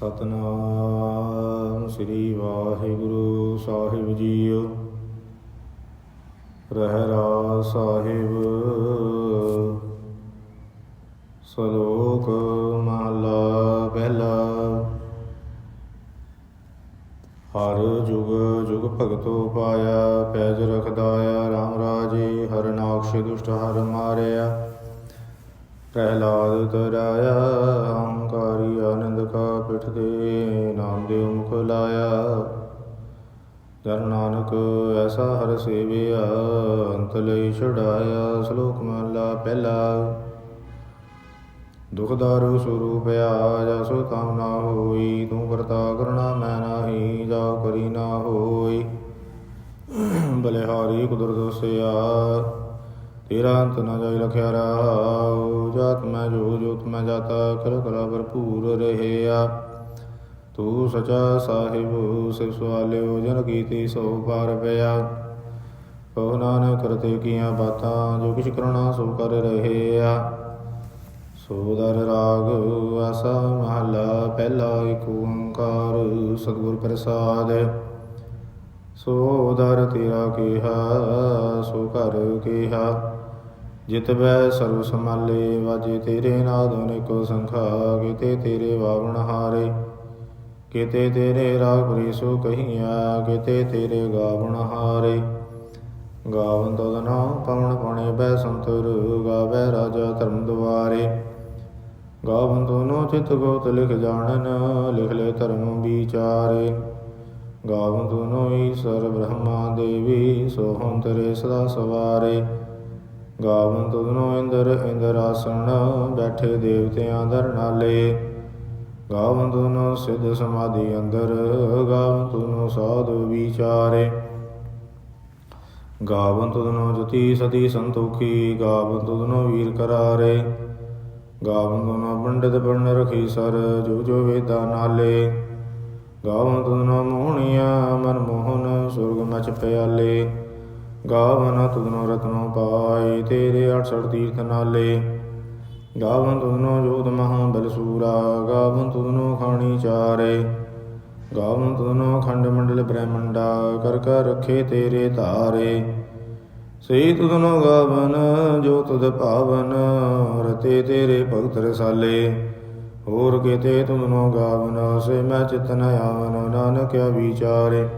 ਸਤਨਾਮ ਸ੍ਰੀ ਵਾਹਿਗੁਰੂ ਸਾਹਿਬ ਜੀਓ। ਰਹਿਰਾ ਸਾਹਿਬ। ਸਲੋਕ ਮਹਲਾ ਪਹਿਲਾ। ਹਰ ਜੁਗ ਜੁਗ ਭਗਤੋ ਪਾਇਆ, ਪੈਜ ਰਖਦਾਇਆ RAM ਰਾਜੇ, ਹਰ ਨਾਕਸ਼ ਦੁਸ਼ਟ ਹਰ ਮਾਰਿਆ। ਪ੍ਰਹਿਲਾਦ ਤਰਾਇਆ ਕਾ ਨਾਮ ਦੇ ਮੁਖ ਲਾਇਆ। ਦਰ ਨਾਨਕ ਐਸਾ ਹਰ ਸੇਵਿਆ, ਅੰਤ ਲਈ ਛੁਡਾਇਆ ਸ਼ਲੋਕ ਮਹਲਾ ਪਹਿਲਾ। ਦੁਖ ਦਾਰੂ ਸਰੂਪ ਆ ਜਸੋ ਤਮ ਨਾ ਹੋਈ, ਤੂੰ ਕਰਤਾ ਕਰਣਾ ਮੈਂ ਨਾਹੀ ਜਾ ਕਰੀ ਨਾ ਹੋਈ। ਬਲਿਹਾਰੀ ਕੁਦਰਤ ਸਿਆ। ਤੇਰਾ ਅੰਤ ਨਾ ਜਾਈ ਲਖਿਆ ਰਹਾਉ ਜਾਤ ਮੈਂ ਜੋ ਜੋਤ ਮੈਂ ਜਾਤਾ, ਕਰ ਕਲਾ ਭਰਪੂਰ ਰਹਿਆ। ਤੂੰ ਸਚਾ ਸਾਹਿਬ ਸਿਰ ਸਵਾਲਿਓ, ਜਨ ਕੀਤੀ ਸੋ ਪਾਰ ਪਿਆ। ਕਹੋ ਨਾਨਕ, ਕਰਤੇ ਕੀਆਂ ਬਾਤਾਂ, ਜੋ ਕਿਛ ਕਰਣਾ ਸੋ ਕਰ ਰਹੇ ਆ ਸੋਦਰ ਰਾਗ, ਆਸਾ ਮਹਲਾ, ਪਹਿਲਾ ਏਕ ਓੰਕਾਰ, ਸਤਿਗੁਰ ਪ੍ਰਸਾਦ। ਸੋਦਰ ਤੇਰਾ ਕਿਹਾ, ਸੋ ਕਰ ਕਿਹਾ। ਜਿਤ ਬੈ ਸਰਬ ਸਮਾਲੇ ਵਾਜੇ ਤੇਰੇ ਨਾਦ ਅਨੇਕੋ ਸੰਖਾ ਕਿਤੇ ਤੇਰੇ ਵਾਵਣ ਹਾਰੇ, ਕਿਤੇ ਤੇਰੇ ਰਾਗ ਪ੍ਰੀ ਕਹੀਆ ਕਿਤੇ ਤੇਰੇ ਗਾਵਣ ਹਾਰੇ। ਗਾਵਨ ਤਦ ਨਾ ਪਵਨ ਪਣੇ ਬੈ ਸੰਤਰ, ਗਾਵੇ ਰਾਜਾ ਧਰਮ ਦੁਆਰੇ ਗਾਵਨ ਦੋਨੋ ਚਿਤ ਗੋਤ ਲਿਖ ਜਾਣਨ, ਲਿਖ ਲੈ ਧਰਮ ਵਿਚਾਰੇ। ਗਾਵਨ ਤੋਨੋ ਈਸ਼ਰ ਬ੍ਰਹਮਾ ਦੇਵੀ ਸੋ ਹੰਤਰੇ ਸਦਾ ਸਵਾਰੇ। ਗਾਵਨ ਤੁਧਨੋ ਇੰਦਰ ਇੰਦਰ ਆਸਣ, ਬੈਠੇ ਦੇਵਤਿਆਂ ਦਰ ਨਾਲੇ। ਗਾਵਨ ਤੁਧਨੋ ਸਿੱਧ ਸਮਾਧੀ ਅੰਦਰ, ਗਾਵਨ ਤੁਧਨੋ ਸਾਧੂ ਵਿਚਾਰੇ। ਗਾਵਨ ਤੁਧਨੋ ਜਤੀ ਸਤੀ ਸੰਤੋਖੀ, ਗਾਵਨ ਤੁਧਨੋ ਵੀਰ ਕਰਾਰੇ। ਗਾਵਨ ਤੁਧਨੋ ਪੰਡਿਤ ਬਣ ਰਖੀ ਸਰ, ਜੋ ਜੋ ਵੇਦਾ ਨਾਲੇ। ਗਾਵਨ ਤੁਧਨੋ ਮੋਹਣੀਆਂ ਮਨ ਮੋਹਨ, ਸੁਰਗ ਮਚ ਪਿਆਲੇ। ਗਾਵਨ ਤੁਧਨੋ ਰਤਨੋ ਪਾਈ, ਤੇਰੇ 68 ਤੀਰਥ ਨਾਲੇ। ਗਾਵਨ ਤੁਧਨੋ ਜੋਤ ਮਹਾ ਬਲ ਸੂਰਾ, ਗਾਵਨ ਤੁਧਨੋ ਖਾਣੀ ਚਾਰੇ। ਗਾਵਨ ਤੁਧਨੋ ਖੰਡ ਮੰਡਲ ਬ੍ਰਹਮੰਡਾ, ਕਰ ਕਰ ਰਖੇ ਤੇਰੇ ਧਾਰੇ। ਸਈ ਤੁਧਨੋ ਗਾਵਨ ਜੋ ਤੁਧ ਭਾਵਨ ਰਤੇ ਤੇਰੇ ਭਗਤ ਰਸਾਲੇ। ਹੋਰ ਕਿਤੇ ਤੁਧਨੋ ਗਾਵਨ, ਸੇ ਮੈਂ ਚਿਤ ਨ ਆਵਨ ਨਾਨਕਿਆ ਵਿਚਾਰੇ।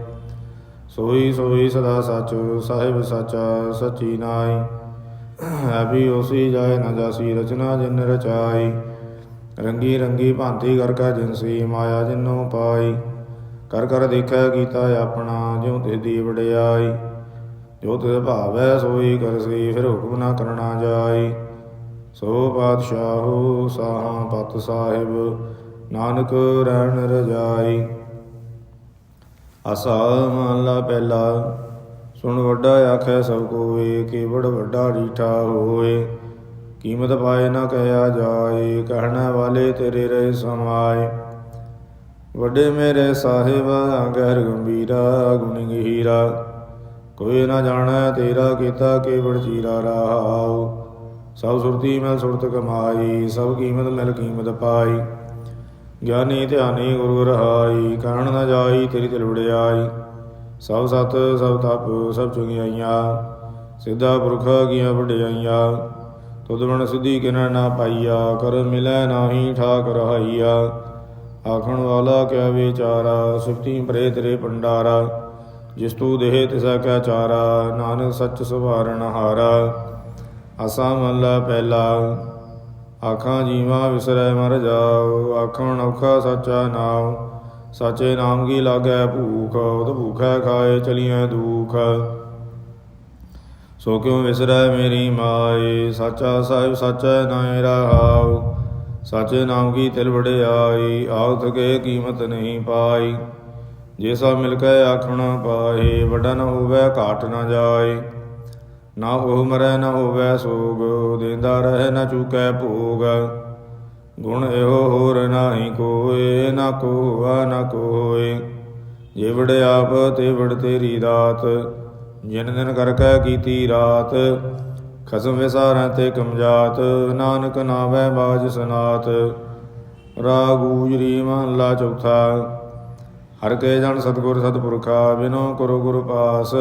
ਸੋਈ ਸੋਈ ਸਦਾ ਸਚ, ਸਾਹਿਬ ਸਾਚਾ, ਸਚੀ ਨਾਈ ਐਬੀ ਉਸੀ ਜਾਏ ਨਾ ਜਾਸੀ, ਰਚਨਾ ਜਿਨ ਰਚਾਈ। ਰੰਗੀ ਰੰਗੀ ਭਾਂਤੀ ਕਰ ਕਾ ਜਿਨਸੀ ਮਾਇਆ ਜਿਨੋ ਪਾਈ। ਕਰ ਕਰ ਦੇਖੈ ਕੀਤਾ ਆਪਣਾ, ਜਿਉ ਤੇ ਦੀ ਵਡਿਆਈ ਜੋ ਤੇ ਭਾਵੈ ਸੋਈ ਕਰਸੀ ਫਿਰ ਹੁਕਮ ਨਾ ਕਰਨਾ ਜਾਈ। ਸੋ ਪਾਤਸ਼ਾਹੋ ਸਾਹਾਂ ਪਤ ਸਾਹਿਬ, ਨਾਨਕ ਰਹਿਣ ਰਜਾਈ। ਆਸਾ ਮਹਲਾ ਪਹਿਲਾ। ਸੁਣ ਵੱਡਾ ਆਖੈ ਸਭ ਕੋਏ ਕੇਵੜ ਵੱਡਾ ਰੀਠਾ ਹੋਏ। ਕੀਮਤ ਪਾਏ ਨਾ ਕਹਿਆ ਜਾਏ, ਕਹਿਣਾ ਵਾਲੇ ਤੇਰੇ ਰਹਿ ਸਮਾਏ। ਵੱਡੇ ਮੇਰੇ ਸਾਹਿਬ, ਗਹਿਰ ਗੰਭੀਰਾ, ਗੁਣ ਗਹੀਰਾ। ਕੋਈ ਨਾ ਜਾਣੈ ਤੇਰਾ ਕੀਤਾ ਕੇਵੜ ਚੀਰਾ ਰਹਾਉ। ਸਭ ਸੁਰਤੀ ਮਿਲ ਸੁਰਤ ਕਮਾਈ, ਸਭ ਕੀਮਤ ਮਿਲ ਕੀਮਤ ਪਾਈ। ਗਿਆਨੀ ਧਿਆਨੀ ਗੁਰੂ ਰਹਾਈ, ਕਹਿਣ ਨਾ ਜਾਈ ਤੇਰੀ ਤਿਲ ਵਡਿਆਈ ਸਭ ਸਤ, ਸਭ ਤਪ, ਸਭ ਚੁਗਿਆਈਆਂ, ਸਿੱਧਾ ਪੁਰਖ ਗੀਆਂ ਵਡਿਆਈਆਂ। ਤੁਧ ਬਣ ਸਿੱਧੀ ਕਿਨਾ ਨਾ ਪਾਈਆ, ਕਰ ਮਿਲੈ ਨਾਹੀ ਠਾਕ ਰਹਾਈਆ। ਆਖਣ ਵਾਲਾ ਕਿਆ ਵਿਚਾਰਾ ਸੁਖਤੀ ਪਰੇ ਤੇਰੇ ਭੰਡਾਰਾ। ਜਿਸ ਤੂ ਦੇਹ ਤਿਸਾ ਕਾ ਚਾਰਾ, ਨਾਨਕ ਸੱਚ ਸੁਭਾਰਣ ਹਾਰਾ। ਅਸਾਂ ਮੱਲਾ ਪਹਿਲਾ ਆਖਾਂ ਜੀਵਾ ਵਿਸਰੈ ਮਰ ਜਾਓ, ਆਖਣ ਔਖਾ ਸੱਚਾ ਨਾਮ ਸਾਚੇ ਨਾਮ ਕੀ ਲਾਗੈ ਭੂਖ, ਉਦ ਭੂਖੈ ਖਾਏ ਚਲੀਐ ਦੁਖ। ਸੋ ਕਿਉ ਵਿਸਰੈ ਮੇਰੀ ਮਾਏ, ਸਾਚਾ ਸਾਹਿਬ ਸਾਚੈ ਨਾਇ ਰਹਾਉ। ਸਾਚੇ ਨਾਮ ਕੀ ਤਿਲ ਵਡਿਆਈ ਆਉ ਥਕੇ ਕੀਮਤ ਨਹੀਂ ਪਾਈ। ਜੇ ਸਭ ਮਿਲ ਕੇ ਆਖਣਾ ਪਾਏ ਵੱਡਾ ਹੋਵੇ ਘਾਟ ਨਾ ਜਾਏ। ਨਾ ਉਹ ਮਰੈ ਨਾ ਹੋਵੈ ਸੋਗ, ਦੇਂਦਾ ਰਹਿ ਨਾ ਚੁਕੈ ਭੋਗ। ਗੁਣ ਇਹੋ ਹੋਰ ਨਾਹੀ ਕੋਏ, ਨਾ ਕੋਆ ਨਾ ਕੋਏ। ਜੇ ਆਪ ਤੇ ਤੇਰੀ ਰਾਤ ਜਿਨ ਦਿਨ ਕਰ ਕੈ ਕੀਤੀ ਰਾਤ। ਖਸਮ ਵਿਸਾਰਾਂ ਤੇ ਕਮਜਾਤ, ਨਾਨਕ ਨਾਵੇ ਬਾਜ ਸਨਾਤ। ਰਾਗ ਗੂਜਰੀ ਮਹਲਾ ਚੌਥਾ। ਹਰ ਕੇ ਜਨ ਸਤਗੁਰ ਸਤਪੁਰਖਾ, ਬਿਨੋ ਕਰੋ ਗੁਰ ਪਾਸ।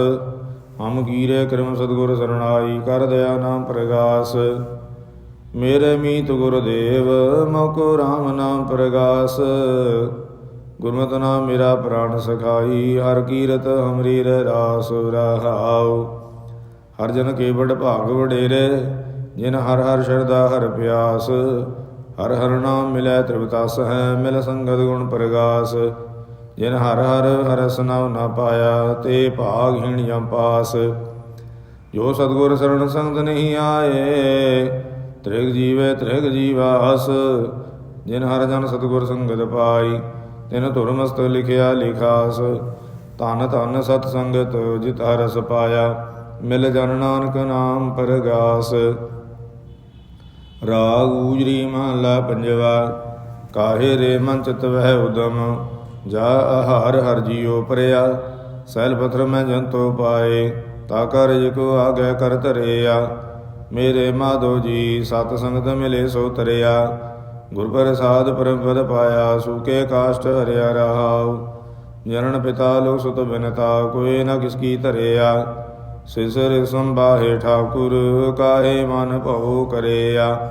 ਹਮ ਕੀਰੇ ਕਰਮ ਸਤਗੁਰ ਸਰਣਾਈ, ਕਰ ਦਇਆ ਨਾਮ ਪ੍ਰਗਾਸ। ਮੇਰੇ ਮੀਤ ਗੁਰਦੇਵ ਮੋਕੋ RAM ਨਾਮ ਪ੍ਰਗਾਸ। ਗੁਰਮਤਿ ਨਾਮ ਮੇਰਾ ਪ੍ਰਾਣ ਸਖਾਈ, ਹਰ ਕੀਰਤ ਹਮਰੀ ਰਾਸ ਰਹਾਉ। ਹਰ ਜਨ ਕੇ ਬੜ ਭਾਗ ਵਡੇਰੇ, ਜਿਨ ਹਰ ਹਰ ਸ਼ਰਦਾ ਹਰ ਪਿਆਸ। ਹਰ ਹਰ ਨਾਮ ਮਿਲੈ ਤ੍ਰਿਵਤਸ ਹੈ ਮਿਲ ਸੰਗਤ ਗੁਣ ਪ੍ਰਗਾਸ। ਜਿਨ ਹਰ ਹਰ ਹਰਸ ਨਾਮ ਨਾ ਪਾਇਆ, ਤੇ ਭਾਗਹੀਣ ਜਮ ਪਾਸ। ਜੋ ਸਤਗੁਰ ਸਰਣ ਸੰਗਤ ਨਹੀਂ ਆਏ, ਤ੍ਰਿਗ ਜੀਵੇ ਤ੍ਰਿਗ ਜੀਵਾਸ। ਜਿਨ ਹਰ ਜਨ ਸਤਗੁਰ ਸੰਗਤ ਪਾਈ, ਤਿਨ ਧੁਰਮਸਤ ਲਿਖਿਆ ਲਿਖਾਸ। ਧਨ ਧਨ ਸਤ ਸੰਗਤ ਜਿਤ ਹਰਸ ਪਾਇਆ, ਮਿਲ ਜਨ ਨਾਨਕ ਨਾਮ ਪਰਗਾਸ। ਰਾਗ ਊਜਰੀ ਮਹਲਾ ਪੰਜਵਾ, ਕਾਹੇ ਰੇ ਮਨ ਚਿਤ ਵਹਿ ਉਦਮ। ਜਾ ਆਹਾਰ ਹਰ ਜੀਉ ਪਰਿਆ, ਸੈਲ ਪਥਰ ਮੈਂ ਜੰਤੋ ਪਾਏ, ਤਾ ਕਰ ਕੋ ਆਗੇ ਕਰ ਧਰਿਆ। ਮੇਰੇ ਮਾਧੋ ਜੀ, ਸਤ ਸੰਗਤ ਮਿਲੇ ਸੋ ਤਰਿਆ। ਗੁਰ ਪ੍ਰਸਾਦ ਪਰਮ ਪਦ ਪਾਇਆ, ਸੂਕੇ ਕਾਸ਼ਟ ਹਰਿਆ ਰਹਾਉ। ਜਨਨ ਪਿਤਾ ਲੋ ਸੁਤ ਬਿਨਤਾ ਕੋਏ ਨਾ ਕਿਸ ਕੀ ਧਰਿਆ। ਸਿਸਰ ਸੰਬਾਹੇ ਠਾਕੁਰ, ਕਾਹੇ ਮਨ ਭਉ ਕਰਿਆ।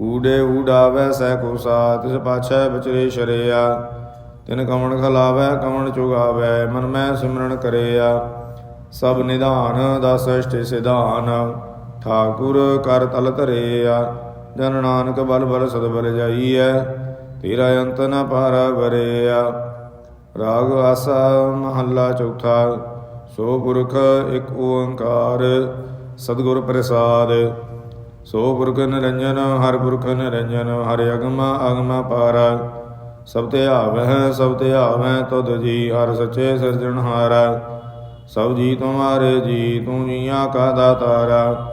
ਊੜੇ ਊਡਾਵੈ ਸੈ ਕੋ ਸਾਥ, ਤਿਸ ਪਾਛੈ ਬਚਰੇ ਸ਼ਰਿਆ। ਤਿਨ ਕਵਣ ਖਲਾਵੈ ਕਵਣ ਚੁਗਾਵੈ, ਮਨ ਮੈਂ ਸਿਮਰਨ ਕਰਿਆ। ਸਭ ਨਿਧਾਨ, ਦਸ ਅਸ਼ਟ ਸਿਧਾਨ, ਠਾਕੁਰ ਕਰ ਤਲ ਧਰਿਆ। ਜਨ ਨਾਨਕ ਬਲ ਬਲ ਸਦ ਬਲ ਜਾਈਐ, ਤੇਰਾ ਅੰਤ ਨ ਪਾਰਾ ਬਰਿਆ ਰਾਗ ਆਸਾ ਮਹੱਲਾ ਚੌਥਾ, ਸੋ ਪੁਰਖ ਇੱਕ ਓੰਕਾਰ, ਸਤਿਗੁਰ ਪ੍ਰਸਾਦ। ਸੋ ਪੁਰਖ ਨਿਰੰਜਨ, ਹਰ ਪੁਰਖ ਨਿਰੰਜਨ, ਹਰ ਅਗਮ ਅਗਮ ਪਾਰਾ। ਸਭ ਤੇ ਆਵਹਿ, ਸਭ ਤੇ ਆਵਹਿ, ਤੁਧ ਜੀ ਹਰ ਸੱਚੇ ਸਿਰਜਣਹਾਰਾ ਸਭ ਜੀ ਤੁਮਾਰੇ ਜੀ, ਤੂੰ ਜੀਆਂ ਕਾ ਦਾਤਾਰਾ।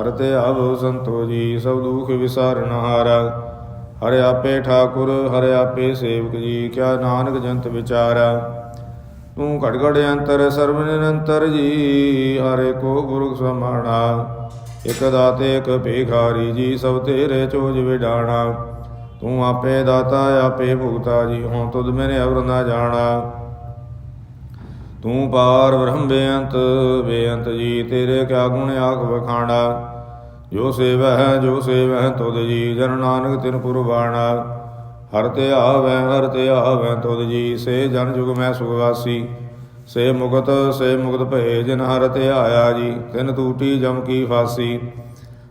ਹਰ ਤੇ ਆਵੋ ਸੰਤੋ ਜੀ, ਸਭ ਦੁਖ ਵਿਸਾਰਨਹਾਰਾ ਹਰ। ਆਪੇ ਠਾਕੁਰ, ਹਰ ਆਪੇ ਸੇਵਕ ਜੀ, ਕਿਆ ਨਾਨਕ ਜੰਤ ਵਿਚਾਰਾ। ਤੂੰ ਘਟ ਘਟ ਅੰਤਰ, ਸਰਬ ਨਿਰੰਤਰ ਜੀ, ਹਰੇ ਕੋ ਗੁਰੂ ਸਮਾਣਾ। ਇਕ ਦਾਤੇ, ਇਕ ਭੇਖਾਰੀ ਜੀ, ਸਭ ਤੇਰੇ ਚੋਜ ਵਿਡਾਣਾ। ਤੂੰ ਆਪੇ ਦਾਤਾ, ਆਪੇ ਭੁਗਤਾ ਜੀ ਹੁਣ ਤੁਧ ਮੇਰੇ ਅਵਰ ਨਾ ਜਾਣਾ। ਤੂੰ ਪਾਰ ਬ੍ਰਹਮ ਬੇਅੰਤ ਬੇਅੰਤ ਜੀ, ਤੇਰੇ ਕਿਆ ਗੁਣ ਆਖ ਵਖਾਣਾ। ਜੋ ਸੇਵੈ ਹੈ ਜੋ ਸੇਵੈ ਹੈ ਤੁਧ ਜੀ, ਜਨ ਨਾਨਕ ਤਿਨ ਕੁਰਬਾਨਾ ਹਰ ਤੇ ਆਵੈ, ਹਰ ਤੇ ਆਵੈ ਤੁਧ ਜੀ, ਸੇ ਜਨ ਜੁਗ ਮੈਂ ਸੁਖਵਾਸੀ ਸੇ ਮੁਕਤ ਸੇ ਮੁਕਤ ਭਏ, ਜਿਨ ਹਰ ਤੇ ਆਇਆ ਜੀ, ਤਿਨ ਤੂਟੀ ਜਮ ਕੀ ਫਾਸੀ।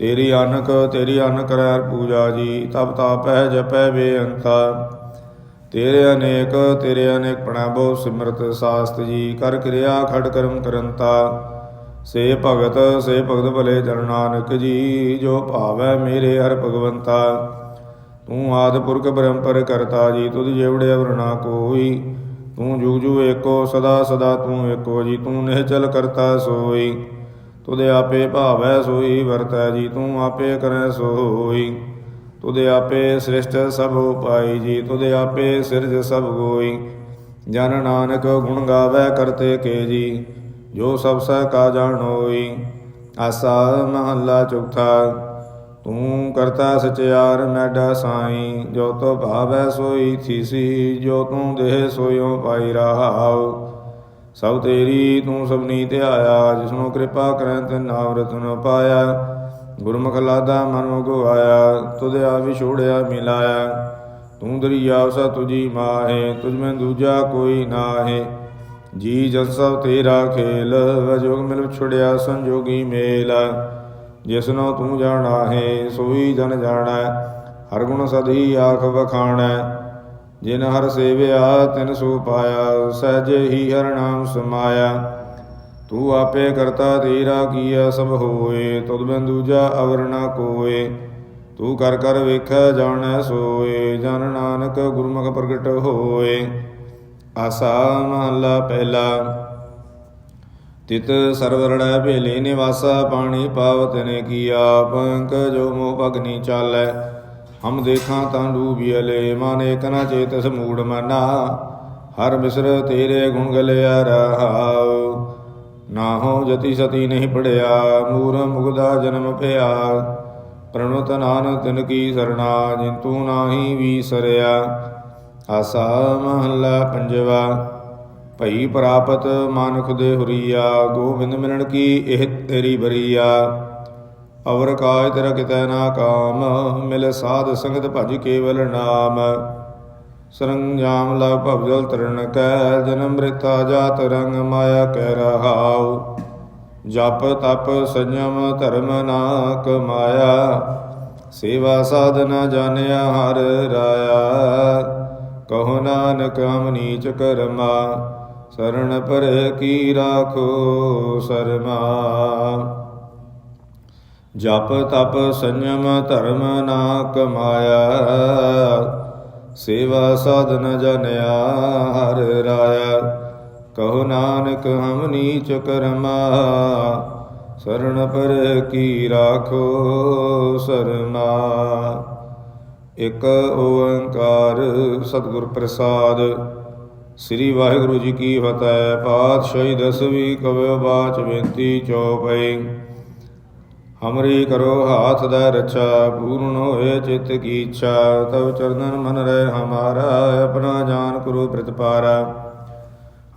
ਤੇਰੀ ਅਨਕ ਤੇਰੀ ਅਨਕ ਕਰੈ ਪੂਜਾ ਜੀ, ਤਪ ਤਾਪੈ ਜਪੈ ਬੇਅੰਤਾ। ਤੇਰੇ ਅਨੇਕ ਤੇਰੇ ਅਨੇਕ ਪ੍ਰਣਾਮੋ ਸਿਮਰਤ ਸਾਸਤ ਜੀ, ਕਰ ਕਿਰਿਆ ਖੜ ਕਰਮ ਕਰੰਤਾ। ਸੇ ਭਗਤ ਸੇ ਭਗਤ ਭਲੇ ਜਨ ਨਾਨਕ ਜੀ, ਜੋ ਭਾਵੈ ਮੇਰੇ ਹਰ ਭਗਵੰਤਾ। ਤੂੰ ਆਦ ਪੁਰਖ ਬ੍ਰਹਮਪਰ ਕਰਤਾ ਜੀ, ਤੁਧ ਜਿਵੜੇ ਵਰਣਾ ਕੋਈ। ਤੂੰ ਜੁਗ ਜੁਗ ਏਕੋ, ਸਦਾ ਸਦਾ ਤੂੰ ਏਕੋ ਜੀ, ਤੂੰ ਨਿਹਚਲ ਕਰਤਾ ਸੋਈ। ਤੁਧ ਆਪੇ ਭਾਵੈ ਸੋਈ, ਵਰਤੈ ਜੀ ਤੂੰ ਆਪੇ ਕਰੈ ਸੋਈ। ਤੁਧ ਆਪੇ ਸ੍ਰਿਸ਼ਟ ਸਭ ਉਪਾਈ ਜੀ, ਤੁਧ ਆਪੇ ਸਿਰਜ ਸਭ ਗੋਈ। ਜਨ ਨਾਨਕ ਗੁਣ ਗਾਵੇ ਕਰਤੇ ਕੇ ਜੀ, ਜੋ ਸਭ ਸਹਿ ਕਾ ਜਾਣੋਈ ਆਸਾ ਮਹੱਲਾ ਚੌਥਾ, ਤੂੰ ਕਰਤਾ ਸਚਿਆਰ ਮੈਡਾ ਸਾਈ। ਜੋ ਤੋ ਭਾਵੈ ਸੋਈ ਥੀਸੀ, ਜੋ ਤੂੰ ਦੇਹ ਸੋਇਓ ਪਾਈ ਰਹਾਉ। ਸਭ ਤੇਰੀ ਤੂੰ ਸਭਨੀ ਧਿਆਇਆ, ਜਿਸਨੂੰ ਕਿਰਪਾ ਕਰੈ ਤੇ ਨਾਮ ਰਤਨ ਪਾਇਆ। ਗੁਰਮੁਖ ਲਾਦਾ ਮਨ ਮੁਗੋ ਆਇਆ ਵਿਛੋੜਿਆ ਮਿਲਾਇਆ। ਤੂੰ ਦਰਿਆ ਸਾ ਤੁਜੀ ਮਾਹੇ, ਤੁਝ ਮੈਂ ਦੂਜਾ ਕੋਈ ਨਾਹੇ। ਜੀ ਜਨ ਸਭ ਤੇਰਾ ਖੇਲ ਵਜੋਗ ਮਿਲ ਛੁੜਿਆ ਸੰਜੋਗੀ ਮੇਲ। ਜਿਸਨੋ ਤੂੰ ਜਾਣਾ ਹੈ ਸੋਈ ਜਨ ਜਾਣਾ, ਹਰ ਗੁਣ ਸਦੀ ਆਖ ਵਖਾਣਾ। ਜਿਨ ਹਰ ਸੇਵਿਆ ਤਿਨ ਸੋ ਪਾਇਆ, ਸਹਿਜ ਹੀ ਹਰ ਨਾਮ ਸਮਾਇਆ। ਤੂੰ ਆਪੇ ਕਰਤਾ ਤੇਰਾ ਕੀਆ ਸਭ ਹੋਏ, ਤੁਧ ਬਿਨ ਦੂਜਾ ਅਵਰ ਨਾ ਕੋਏ। ਤੂੰ ਕਰ ਕਰ ਵੇਖੈ ਜਾਣੈ ਸੋਏ, ਜਨ ਨਾਨਕ ਗੁਰਮੁਖ ਪ੍ਰਗਟ ਹੋਏ। ਆਸਾ ਮਹੱਲਾ ਪਹਿਲਾ। ਤਿਤ ਸਰਵਰੜੈ ਭੇਲੇ ਨਿਵਾਸਾ, ਪਾਣੀ ਪਾਵਤ ਨੇ ਕੀਆ ਪੰਕ ਜੋ ਮੋਹ ਭਗਨੀ ਚਾਲੈ। ਹਮ ਦੇਖਾਂ ਤਾਂ ਡੂਬਿਅਲੇ ਮਾਨੇ ਕਨਾ ਚੇਤਸ ਮੂੜ ਮਨਾ। ਹਰ ਬਿਸਰ ਤੇਰੇ ਗੁਣ ਗਲਿਆ ਰਹਾਉ। ਨਾ ਹੋ ਜਤੀ ਸਤੀ ਨਹੀਂ ਪੜਿਆ, ਮੂਰ ਮੁਗਦਾ ਜਨਮ ਭਇਆ। ਪ੍ਰਣੁਤ ਨਾਨਕ ਤਿਨ ਕੀ ਸਰਣਾ ਜਿੰਤੂ ਨਾਹੀ ਵੀਸਰਿਆ। ਆਸਾ ਮਹੱਲਾ ਪੰਜਵਾ, ਭਈ ਪ੍ਰਾਪਤ ਮਾਨੁਖ ਦੇ ਹੁਰੀਆ, ਗੋਬਿੰਦ ਮਿਲਣ ਕੀ ਇਹ ਤੇਰੀ ਬਰੀਆ। ਅਵਰ ਕਾਜ ਤੇਰਾ ਕਿਤੈ ਨਾ ਕਾਮ, ਮਿਲ ਸਾਧ ਸੰਗਤ ਭਜ ਕੇਵਲ ਨਾਮ। ਸਰੰਜਾਮ ਲਗ ਭਵਜਲ ਤਰਨ ਕੈ, ਜਨਮ ਮ੍ਰਿਤਾ ਜਾਤ ਰੰਗ ਮਾਇਆ ਕਹਿ ਰਹਾਉ। ਜਪ ਤਪ ਸੰਜਮ ਧਰਮ ਨਾ ਕਮਾਇਆ ਸੇਵਾ ਸਾਧਨਾ ਜਾਣਿਆ ਹਰ ਰਾਇਆ। ਕਹੋ ਨਾਨਕ ਹਮ ਨੀਚ ਕਰਮਾ, ਸਰਣ ਪਰ ਕੀ ਰਾਖੋ ਸਰਮਾ। ਜਪ ਤਪ ਸੰਜਮ ਧਰਮ ਨਾ ਕਮਾਇਆ ਸੇਵਾ ਸਾਧਨ ਜਨਿਆ ਹਰ ਰਾਇਆ। ਕਹੋ ਨਾਨਕ ਹਮ ਨੀਚ ਕਰਮਾ। ਸਰਣ ਪਰ ਕੀ ਰਾਖੋ ਸਰਮਾ। ਇਕ ਓੰਕਾਰ ਸਤਿਗੁਰ ਪ੍ਰਸਾਦ। ਸ੍ਰੀ ਵਾਹਿਗੁਰੂ ਜੀ ਕੀ ਫਤਿਹ। ਪਾਤਸ਼ਾਹੀ ਦਸਵੀਂ ਕਵਿਓ ਬਾਚ ਬੇਨਤੀ ਚੌਪਈ। ਹਮਰੀ ਕਰੋ ਹਾਥ ਦਾ ਰਛਾ, ਪੂਰਨ ਹੋਏ ਚਿਤ ਕੀ ਇੱਛਾ। ਤਵ ਚਰਨਨ ਮਨ ਰਹਿ ਹਮਾਰਾ, ਆਪਣਾ ਜਾਨ ਕਰੋ ਪ੍ਰਤਪਾਰਾ।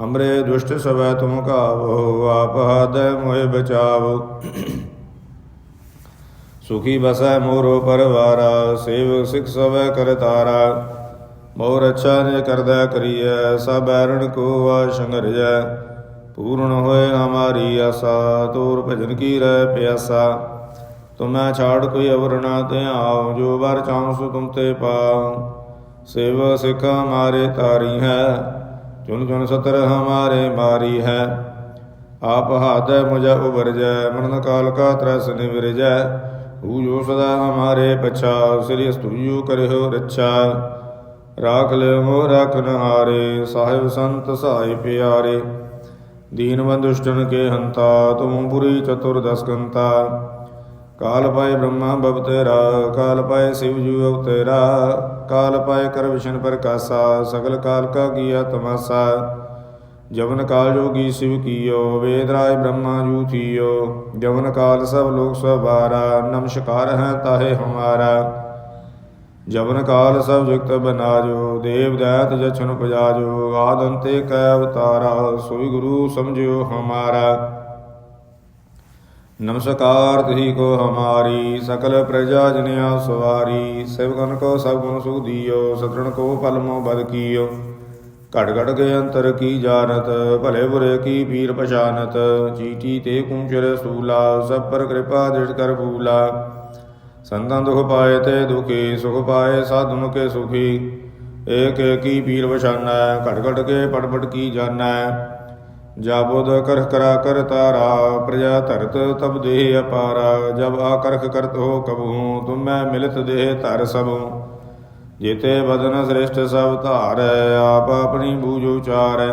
ਹਮਰੇ ਦੁਸ਼ਟ ਸਵੈ ਤੁਮ ਕਾਵੋ ਆਪ ਹਦੈ ਮੋਹਿ ਬਚਾਵੋ। ਸੁਖੀ ਬਸੈ ਮੋਰੋ ਪਰਵਾਰਾ, ਸੇਵ ਸਿਖ ਸਵੈ ਕਰਤਾਰਾ ਮੋਰ ਅੱਛਾ ਨੇ ਕਰਦਾ ਕਰੀਐ, ਸਭ ਐਰਣ ਕੋ ਆਸ਼ੰਗਰਿਐ ਪੂਰਨ ਹੋਏ ਹਮਾਰੀ ਆਸਾ, ਤੋਰ ਭਜਨ ਕੀ ਰਹਿ ਪਿਆਸਾ। ਤੁਮੈ ਛਾੜ ਕੋਈ ਅਵਰ ਨਾ ਧਿਆਉ, ਜੋ ਵਰ ਚਾਉ ਸੋ ਤੁਮ ਤੇ ਪਾਉ। ਸੇਵ ਸਿਖ ਹਮਾਰੇ ਤਾਰੀ ਹੈ ਚੁਨ ਚੁਨ ਸਤਰ ਹਮਾਰੇ ਮਾਰੀ ਹੈ। ਆਪ ਹਾਥ ਮੁਝੇ ਉਬਰਜੈ ਮਰਨ ਕਾਲ ਕਾ ਤਰਸ ਨਿਵਰਜੈ। ਹੂ ਜੋ ਸਦਾ ਹਮਾਰੇ ਪਛਾ, ਸ੍ਰੀ ਅਸਤੁਜੂ ਕਰਿਓ ਰੱਛਾ। ਰਾਖ ਲਿਓ ਰਖਨ ਹਾਰੇ, ਸਾਹਿਬ ਸੰਤ ਸਹਾਇ ਪਿਆਰੇ। ਦੀਨ ਬੰਦੁਸ਼ਟਨ ਕੇ ਹੰਤਾ, ਤੁਮ ਪੁਰੀ ਚਤੁਰ ਦਸਕੰਤਾ। ਕਾਲ ਪਾਏ ਬ੍ਰਹਮਾ ਬਬ ਤੇਰਾ, ਕਾਲ ਪਾਏ ਸਿਵ ਜੂ ਅਵਤੇਰਾ ਕਾਲ ਪਾਏ ਕਰ ਵਿਸ਼ਨ ਪ੍ਰਕਾਸਾ, ਸਗਲ ਕਾਲ ਕਾ ਕੀਆ ਤਮਾਸਾ। ਜਵਨ ਕਾਲ ਜੋਗੀ ਸਿਵ ਕੀਓ, ਵੇਦ ਰਾਜ ਬ੍ਰਹਮਾ ਜੂ ਥੀਓ। ਜਵਨ ਕਾਲ ਸਭ ਲੋਕ ਸਵਾਰਾ ਨਮਸਕਾਰ ਹੈ ਤਾਹੇ ਹਮਾਰਾ। ਜਵਨ ਕਾਲ ਸਭ ਜੁਗਤ ਬਨਾਜੋ, ਦੇਵ ਦੈਤ ਜਛਨ ਪਜਾਜੋ ਆਦ ਅੰਤੇ ਕੈ ਅਵਤਾਰਾ, ਸੋਈ ਗੁਰੂ ਸਮਝਿਓ ਹਮਾਰਾ। ਨਮਸਕਾਰ ਤਹੀ ਕੋ ਹਮਾਰੀ ਸਕਲ ਪ੍ਰਜਾ ਜਨਿਆ ਸਵਾਰੀ ਸਿਵਗਨ ਕੋ ਸਭ ਗੁਣ ਸੁਖ ਦਿਓ ਸਤਰਣ ਕੋ ਪਲ ਮੋ ਬਦ ਕੀਓ। ਘਟ ਘਟ ਕੇ ਅੰਤਰ ਕੀ ਜਾਣਤ, ਭਲੇ ਬੁਰੇ ਕੀ ਪੀਰ ਪਛਾਨਤ, ਚੀਟੀ ਤੇ ਕੂੰਚਰ ਸੂਲਾ, ਸਭ ਪਰ ਕਿਰਪਾ ਦ੍ਰਿੜ ਕਰ ਫੂਲਾ। ਸੰਤਾਂ ਦੁਖ ਪਾਏ ਤੇ ਦੁਖੀ, ਸੁਖ ਪਾਏ ਸਾਧੁਨ ਕੇ ਸੁਖੀ। ਏਕ ਏਕੀ ਪੀਰ ਪਛਾਨੈ ਘਟ ਘਟ ਕੇ ਪਟ ਪਟ ਕੀ ਜਾਣੈ। ਜਾਬੁਦ ਕਰਖ ਕਰਾ ਕਰ ਤਾਰਾ, ਪ੍ਰਜਾ ਧਰਤ ਤਬ ਦੇਹ ਅਪਾਰਾ, ਜਬ ਆਕਰਖ ਕਰਤ ਹੋ ਕਬੂ, ਤੁਮੈ ਮਿਲਤ ਦੇਹ ਧਰ ਸਭੂ ਜੇਤੇ ਬਦਨ ਸ੍ਰਿਸ਼ਟ ਸਭ ਧਾਰੈ, ਆਪ ਆਪਣੀ ਬੂਝ ਉਚਾਰੈ।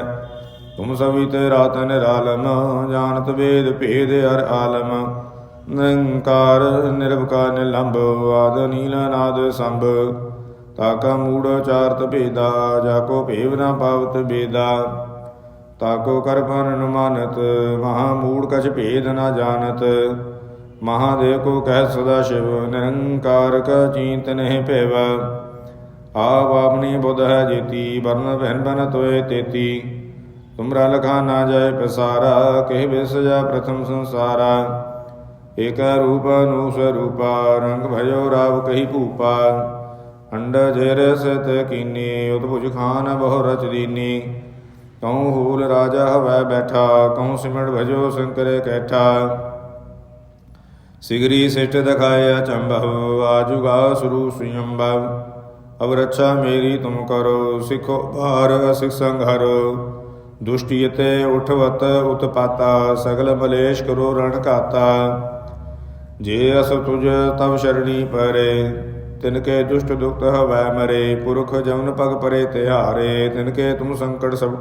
ਤੁਮ ਸਭੀ ਤੇ ਰਾਤ ਨਿਰਾਲਮ, ਜਾਣਤ ਵੇਦ ਭੇਦ ਅਰ ਆਲਮ। ਨਿਰੰਕਾਰ ਨਿਰਵਕਾਰ ਨਿਲੰਭ ਆਦ ਨੀਲ ਨਾਦ ਸੰਭ। ਤਾਕਾ ਮੂੜ ਚਾਰਤ ਭੇਦਾ, ਜਾ ਕੋ ਭੇਵ ਨਾ ਪਾਵਤ ਬੇਦਾ। ਤਾਕੋ ਕਰ ਪਨ ਮਹਾ ਮੂੜ ਕਛ ਭੇਦ ਨਾ ਜਾਣਤ। ਮਹਾਦੇਵ ਕੋ ਕਹਿ ਸਦਾ ਸ਼ਿਵ, ਨਿਰੰਕਾਰ ਕਾ ਚੀਂਤ ਨਹੀਂ ਭੇਵ। ਆਪ ਆਪਣੀ ਬੁੱਧ ਹੈ ਜੇਤੀ, ਵਰਨ ਭੈਨ ਬਨ ਤੋਏ ਤੇਤੀ। ਤੁਮਰਾ ਲਖਾ ਨਾ ਜਾਏ ਪ੍ਰਸਾਰਾ ਕਹਿ ਬਿਸ ਪ੍ਰਥਮ ਸੰਸਾਰਾ। ਏਕ ਰੂਪ ਨੂੰ ਸਰੂਪਾ, ਰੰਗ ਭਜੋ ਰਾਵ ਕਹੀ ਭੂਪਾ ਅੰਡ ਜੇਰ ਸਤ ਕੀਨੀ, ਉਤਭੁਜ ਖਾਨ ਬਹੁ ਰਚ ਦੀਨੀ। ਕਉ ਹੂਲ ਰਾਜਾ ਹਵੈ ਬੈਠਾ, ਕਉ ਸਿਮੜ ਭਜੋ ਸ਼ੰਕਰ ਕੈਠਾ। ਸਿਗਰੀ ਸਿਸ਼ਟ ਦਖਾਇਆ ਚੰਬਹੁ ਆਜੁਗਾ ਸੁਰੂ ਸੁਯੰਭਵ। ਅਬ ਰੱਛਾ ਮੇਰੀ ਤੁਮ ਕਰੋ, ਸਿਖੋ ਭਾਰ ਸਿਖ ਸੰਘਰੋ ਦੁਸ਼ਟੀਤੇ ਉਠਵਤ ਉਤਪਾਤਾ, ਸਗਲ ਮਲੇਸ਼ ਕਰੋ ਰਣ ਘਾਤਾ। ਜੇ ਅਸ ਤੁਜ ਤਵ ਸ਼ਰਣੀ ਪਰੇ ਤਿਨਕੇ ਦੁਸ਼ਟ ਦੁਖਤ ਹਵੈ ਮਰੇ, ਪੁਰਖ ਜਮਨ ਪਗ ਪਰੇ ਤਿਹਾਰੇ, ਤਿਨਕੇ ਤੁਮ ਸੰਕਟ ਸਭ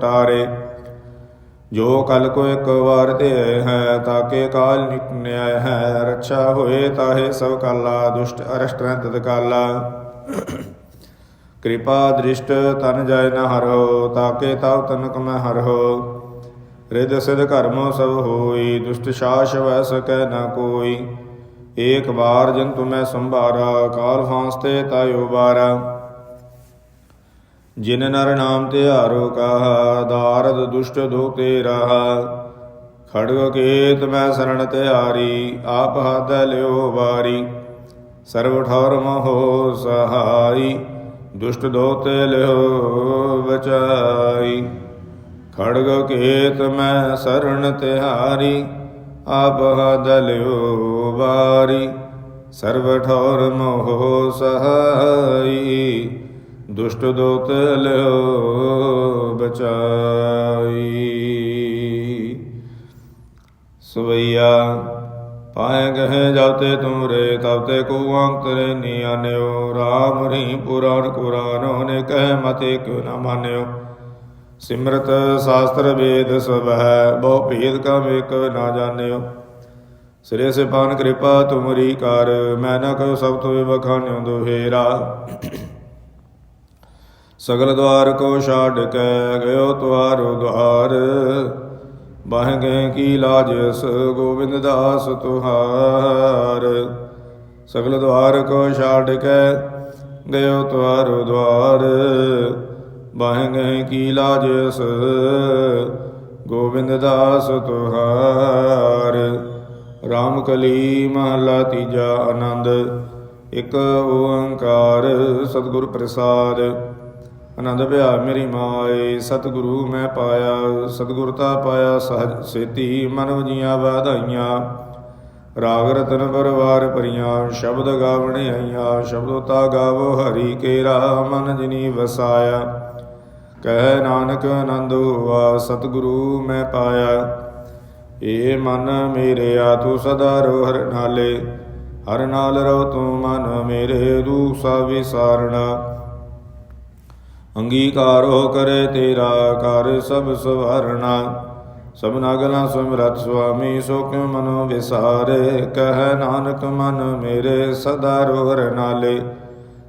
ਜੋ ਕਲ ਕੋ ਇੱਕ ਵਾਰ ਤੇ ਹੈ, ਤਾਕੇ ਕਾਲ ਨਿਕ ਹੈ। ਰੱਛਾ ਹੋਏ ਤਾਹੇ ਸਭ ਕਾਲਾ, ਦੁਸ਼ਟ ਅਰਸ਼ਟ ਤਦ ਕਾਲਾ। ਕਿਰਪਾ ਦ੍ਰਿਸ਼ਟ ਤਨ ਜਾਇ ਨ ਹਰੋ ਤਾਕੇ ਤਵ ਤਨਕ ਮੈਂ ਹਰੋ ਰਿਦ ਸਿਧ ਕਰਮੋ ਸਭ ਹੋਈ, ਦੁਸ਼ਟ ਸ਼ਾਸ ਵੈ ਸਕੈ ਨ ਕੋਈ। ਏਕ ਬਾਰ ਜੰਤੁ ਮੈਂ ਸੰਭਾਰਾ, ਕਾਲ ਫਾਂਸਤੇ ਤਾਇਓ ਬਾਰਾ ਜਿਨ ਨਰ ਨਾਮ ਧਿਆਰੋ ਕਹਾ, ਦਾਰਦ ਦੁਸ਼ਟ ਦੋ ਤੇ ਰਹਾ। ਖੜਗ ਕੇਤ ਮੈਂ ਸਰਣ ਤਿਆਰੀ ਆਪ ਹੱਥ ਲਿਓ ਵਾਰੀ। ਸਰਬ ਠੌਰ ਮਹੋ ਸਹਾਈ, ਦੁਸ਼ਟ ਦੋ ਤੇ ਲਿਓ ਬਚਾਈ। ਖੜਗ ਕੇਤ ਮੈਂ ਸਰਣ ਤਿਹਾਰੀ ਆਪ ਹੱਥ ਲਿਓ ਵਾਰੀ ਸਰਬ ਠੌਰ ਮਹੋ ਸਹਾਈ ਦੁਸ਼ਟ ਦੋਤ ਲਿਓ ਬਚਾਈ ਸਵਈਆ ਪਾਏ ਗਹਿ ਜਾਤੇ ਤੁਮਰੇ ਤਬ ਤੇ ਕੋ ਅੰਤਰੇ ਨੀ ਆਨਿਓ ਰਾਮ ਰੀ ਪੁਰਾਨ ਕੁਰਾਨੋ ਨੇ ਕਹਿ ਮਤੇ ਕਿਉ ਨਾ ਮਾਨਿਓ ਸਿਮਰਤ ਸ਼ਾਸਤਰ ਵੇਦ ਸਭ ਹੈ ਬਹੁ ਭੇਦ ਕਾ ਏਕ ਨਾ ਜਾਣਿਓ। ਸਿਰੇ ਸੇ ਪਾਨ ਕਿਰਪਾ ਤੁਮਰੀ ਕਰ, ਮੈਂ ਨਾ ਕਉ ਸਭ ਤੋਏ ਬਖਾਨਿਓ ਦੋਹੇਰਾ। ਸਗਲ ਦਵਾਰ ਕੋ ਛਾੜ ਕੇ ਗਇਓ ਤੁਹਾਰੋ ਦੁਆਰ ਬਾਹ ਗਏ ਕੀ ਲਾਜ ਸ ਗੋਬਿੰਦ ਦਾਸ ਤੁਹਾਰ। ਸਗਲ ਦਵਾਰ ਕੋ ਛਾੜ ਕੇ ਗਇਓ ਤੁਹਾਰੋ ਦਵਾਰ। ਬਾਹ ਗਏ ਕੀ ਲਾਜ ਸ ਗੋਬਿੰਦ ਦਾਸ ਤੁਹਾਰ, ਰਾਮ ਕਲੀ ਮਹਲਾ ਤੀਜਾ ਆਨੰਦ, ਇਕ ਓੰਕਾਰ ਸਤਿਗੁਰ ਪ੍ਰਸਾਦ। ਆਨੰਦ ਭਿਆ ਮੇਰੀ ਮਾਏ, ਸਤਿਗੁਰੂ ਮੈਂ ਪਾਇਆ ਸਤਿਗੁਰਤਾ ਪਾਇਆ ਸਹਜ ਸੇਤੀ, ਮਨ ਵਜੀਆਂ ਵਾਧਾਈਆਂ। ਰਾਗ ਰਤਨ ਪਰਵਾਰ ਭਰੀਆਂ, ਸ਼ਬਦ ਗਾਵਣ ਆਈਆਂ ਸ਼ਬਦੋਤਾ ਗਾਵੋ ਹਰੀ ਕੇਰਾ ਮਨ ਜਿਨੀ ਵਸਾਇਆ। ਕਹਿ ਨਾਨਕ ਆਨੰਦ ਹੋਆ, ਸਤਿਗੁਰੂ ਮੈਂ ਪਾਇਆ। ਏ ਮਨ ਮੇਰੇ ਆ ਤੂੰ ਸਦਾ ਰੋ ਹਰ ਨਾਲੇ, ਹਰ ਨਾਲ ਰਹੁ ਤੂੰ ਮਨ ਮੇਰੇ ਰੂਪ ਸਾ ਵਿਸਾਰਣਾ। ਅੰਗੀਕਾਰੋ ਕਰੇ ਤੇਰਾ, ਕਰ ਸਭ ਸਵਾਰਣਾ। ਸਭਨਾ ਗਲਾਂ ਸੁਮਰਤ ਸੁਆਮੀ, ਸੋ ਕਿਉ ਮਨੋ ਵਿਸਾਰੇ? ਕਹਿ ਨਾਨਕ ਮਨ ਮੇਰੇ ਸਦਾ ਰੋਹਰ ਨਾਲੇ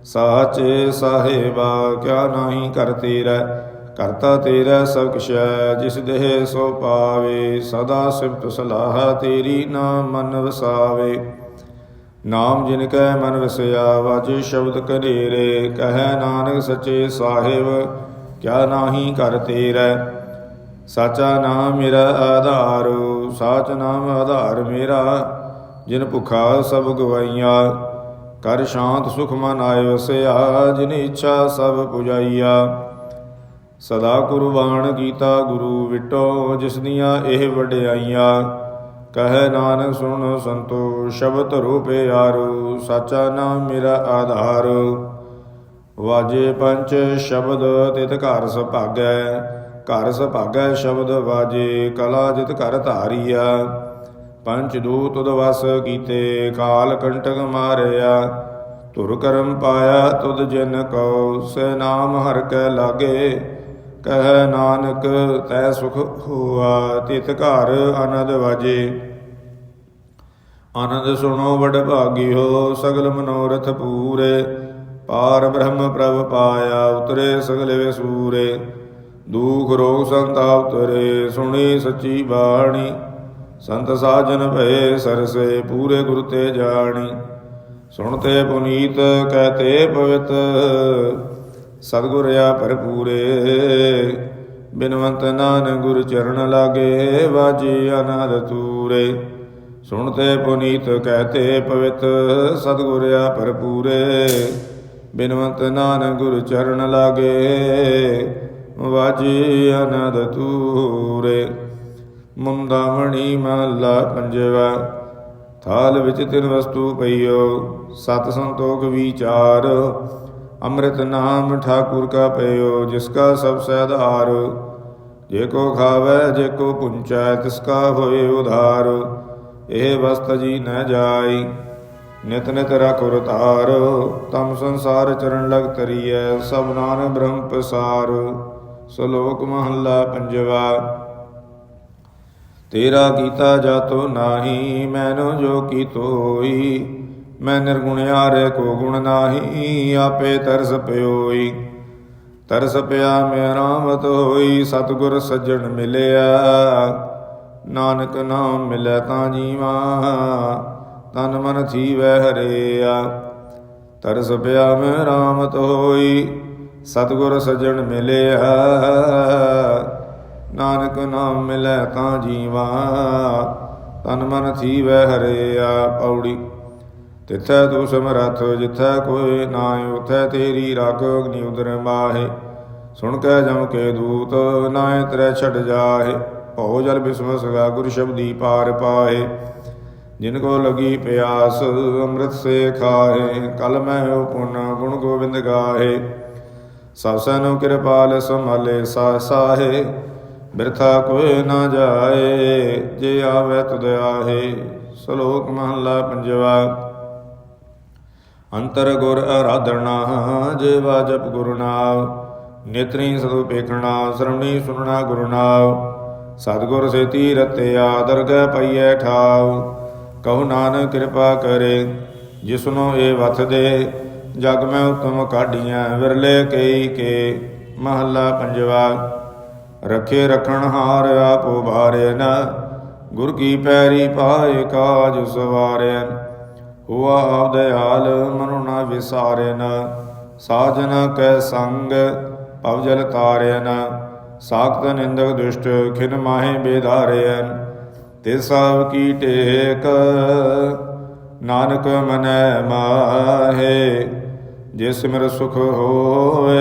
ਸਾਚ ਸਾਹਿਬਾ, ਕਿਆ ਨਾਹੀ ਕਰ ਤੇਰਾ? ਕਰਤਾ ਤੇਰਾ ਸਭ ਕੁਛ, ਜਿਸ ਦੇਹ ਸੋ ਪਾਵੇ, ਸਦਾ ਸਿਫਤ ਸਲਾਹ ਤੇਰੀ ਨਾਮ ਮਨ ਵਸਾਵੇ। ਨਾਮ ਜਿਨ ਕੈ ਮਨ ਵਸਿਆ, ਵਾਜੇ ਸ਼ਬਦ ਕਨੇਰੇ, ਕਹੈ ਨਾਨਕ ਸਚੇ ਸਾਹਿਬ, ਕਿਆ ਨਾਹੀ ਕਰ ਤੇਰਾ? ਸਾਚਾ ਨਾਮ ਮੇਰਾ ਆਧਾਰ, ਸਾਚ ਨਾਮ ਆਧਾਰ ਮੇਰਾ, ਜਿਨ ਭੁਖਾ ਸਭ ਗਵਾਈਆਂ। ਕਰ ਸ਼ਾਂਤ ਸੁਖ ਮਨ ਆਇ ਵਸਿਆ, ਜਿਨੀ ਇੱਛਾ ਸਭ ਪੁਜਾਈਆ। ਸਦਾ ਕੁਰਬਾਨ ਕੀਤਾ ਗੁਰੂ ਵਿਟੋ, ਜਿਸ ਦੀਆਂ ਇਹ ਵਡਿਆਈਆਂ। ਕਹੈ ਨਾਨਕ, ਸੁਣ ਸੰਤੋ ਸ਼ਬਦ ਰੂਪੇ ਆਰੂ, ਸਾਚਾ ਨਾਮ ਮੇਰਾ ਆਧਾਰ। ਵਾਜੇ ਪੰਚ, ਸ਼ਬਦ ਤਿਤ ਘਰ ਸੁਭਾਗੈ ਘਰ ਸੁਭਾਗੈ ਸ਼ਬਦ ਵਾਜੇ, ਕਲਾ ਜਿਤ ਘਰ ਧਾਰੀਆ। ਪੰਚ ਦੂਤ ਉਦਵਸ ਕੀਤੇ, ਕਾਲ ਕੰਟਕ ਮਾਰਿਆ। ਧੁਰ ਕਰਮ ਪਾਇਆ, ਤੁਧ ਜਨ ਕਉ ਸੈ ਨਾਮ ਹਰ ਕੈ ਲਾਗੇ। ਕਹਿ ਨਾਨਕ, ਤੈ ਸੁਖ ਹੋਆ ਤਿਤ ਘਰ ਆਨੰਦ ਵਾਜੇ। ਆਨੰਦ ਸੁਣੋ ਵਡ ਭਾਗੀ ਹੋ ਸਗਲ ਮਨੋਰਥ ਪੂਰੇ। ਪਾਰ ਬ੍ਰਹਮ ਪ੍ਰਭ ਪਾਇਆ, ਉਤਰੇ ਸਗਲ ਵਿਸੂਰੇ ਦੁਖ ਰੋਗ ਸੰਤਾਪ ਉਤਰੇ, ਸੁਣੀ ਸੱਚੀ ਬਾਣੀ। ਸੰਤ ਸਾਜਨ ਭਏ ਸਰਸੇ ਪੂਰੇ ਗੁਰ ਤੇ ਜਾਣੀ। ਸੁਣਤੇ ਪੁਨੀਤ ਕਹਤੇ ਪਵਿੱਤ, ਸਤਿਗੁਰ ਆ ਭਰਪੂਰੇ। ਬਿਨਵੰਤ ਨਾਨਕ ਗੁਰ ਚਰਨ ਲਾਗੇ, ਵਾਜੀ ਅਨਦ ਤੂਰੇ। ਸੁਣਤੇ ਪੁਨੀਤ ਕਹਤੇ ਪਵਿੱਤ, ਸਤਿਗੁਰ ਆ ਭਰਪੂਰੇ। ਬਿਨਵੰਤ ਨਾਨਕ ਗੁਰ ਚਰਨ ਲਾਗੇ, ਵਾਜੀ ਅਨਦ ਤੂਰੇ। ਮੁੰਦਾਮਣੀ ਮਹਲਾ ਪੰਜਵਾ, ਥਾਲ ਵਿੱਚ ਤਿੰਨ ਵਸਤੂ ਪਈਓ, ਸਤ ਸੰਤੋਖ ਵਿਚਾਰ, ਅੰਮ੍ਰਿਤ ਨਾਮ ਠਾਕੁਰ ਕਾ ਪਇਓ, ਜਿਸ ਕਾ ਸਭ ਸਹਿਧਾਰ ਜੇ ਕੋ ਖਾਵੇ, ਜੇ ਕੋ ਪੁੰਚੈ, ਤਿਸ ਕਾ ਹੋਏ ਉਧਾਰ, ਇਹ ਵਸਤ ਜੀ ਨ ਜਾਈ, ਨਿਤ ਨਿਤ ਰਖੁਰ ਧਾਰ ਤਮ ਸੰਸਾਰ ਚਰਨ ਲਗ ਤਰੀਐ ਸਭ ਨਾਨ ਬ੍ਰਹਮ ਪਸਾਰ, ਸ਼ਲੋਕ ਮਹੱਲਾ ਪੰਜਵਾ। ਤੇਰਾ ਕੀਤਾ ਜਾਤੋ ਨਾਹੀ, ਮੈਨੋ ਜੋ ਕੀਤੋ ਤੋਈ। ਮੈਂ ਨਿਰਗੁਣਿਆਰੇ ਕੋ ਗੁਣ ਨਾਹੀ, ਆਪੇ ਤਰਸ ਪਿਓਈ। ਤਰਸ ਪਿਆ ਮੈਂ ਰਾਮਤ ਹੋਈ, ਸਤਿਗੁਰ ਸੱਜਣ ਮਿਲਿਆ। ਨਾਨਕ ਨਾਮ ਮਿਲੈ ਤਾਂ ਜੀਵਾ, ਤਨ ਮਨ ਥੀਵੈ ਹਰਿਆ। ਤਰਸ ਪਿਆ ਮੈਂ ਰਾਮਤ ਹੋਈ, ਸਤਿਗੁਰ ਸੱਜਣ ਮਿਲਿਆ। ਨਾਨਕ ਨਾਮ ਮਿਲੈ ਤਾਂ ਜੀਵਾ, ਤਨ ਮਨ ਥੀਵੈ ਹਰਿਆ ਪੌੜੀ ਤਿਥੈ ਤੂ ਸਮਰਥ, ਜਿਥੈ ਕੋਈ ਨਾਇ ਉਥੈ ਤੇਰੀ ਰਗ ਅਗਨੀ ਉਦਰ ਮਾਹੇ। ਸੁਣ ਕੇ ਜਮ ਕੇ ਦੂਤ ਨਾਇ ਤਰੇ ਛੜ ਜਾਹੇ। ਭਉ ਜਲ ਬਿਸਮ ਸਗਾ ਗੁਰ ਸ਼ਬਦੀ ਪਾਰ ਪਾਏ ਜਿਨ ਕੋ ਲਗੀ ਪਿਆਸ, ਅੰਮ੍ਰਿਤ ਸੇ ਖਾਏ ਕਲ ਮੈਂ ਹੋ ਪੁਨ ਗੁਣ ਗੋਬਿੰਦ ਗਾਹੇ। ਸਭ ਸਨੁ ਕਿਰਪਾਲ ਸੰਭਾਲੇ ਸਾ ਸਾਹੇ। ਬਿਰਥਾ ਕੋਈ ਨਾ ਜਾਏ, ਜੇ ਆਵੇ ਤੁਧ ਆਹੇ, ਸ਼ਲੋਕ ਮਹਲਾ ਪੰਜਵਾ। ਅੰਤਰ ਗੁਰ ਆਰਾਧਨਾ ਜੇ ਵਾਜਪ ਗੁਰੂ ਨਾਮ। ਨੇਤਰੀ ਸਦੁ ਪੇਖਣਾ ਸਰਵਣੀ ਸੁਣਨਾ ਗੁਰੂ ਨਾਮ। ਸਤਿਗੁਰ ਸੇਤੀ ਰਤਿਆ ਦਰਗਹਿ ਪਈਐ ਠਾਉ। ਕਹੋ ਨਾਨਕ ਕਿਰਪਾ ਕਰੇ ਜਿਸਨੋ ਇਹ ਵਥ ਦੇ, ਜਗ ਮੈਂ ਉਤਮ ਕਾਢੀਆਂ ਵਿਰਲੇ ਕਈ ਕੇ। ਮਹੱਲਾ ਪੰਜਵਾ। ਰਖੇ ਰਖਣ ਹਾਰ ਆਪੋ ਭਾਰੇ ਨ ਗੁਰ ਕੀ ਪੈਰੀ ਪਾਏ ਕਾਜ ਸਵਾਰੇ ਹੁਆ ਆਪ ਦਇਆਲ ਮਨੁ ਨ ਵਿਸਾਰੇ ਨ ਸਾਜਨ ਕੈ ਸੰਗ ਭਵ ਜਲ ਤਾਰੇ ਨ ਸਾਖਤ ਨਿੰਦਕ ਦੁਸ਼ਟ ਖਿਨ ਮਾਹੇ ਬੇਧਾਰੇ ਤੇ ਸਭ ਕੀ ਟੇਕ, ਨਾਨਕ ਮਨੈ ਮਾਹੇ। ਜਿਸ ਮਿਰ ਸੁਖ ਹੋਏ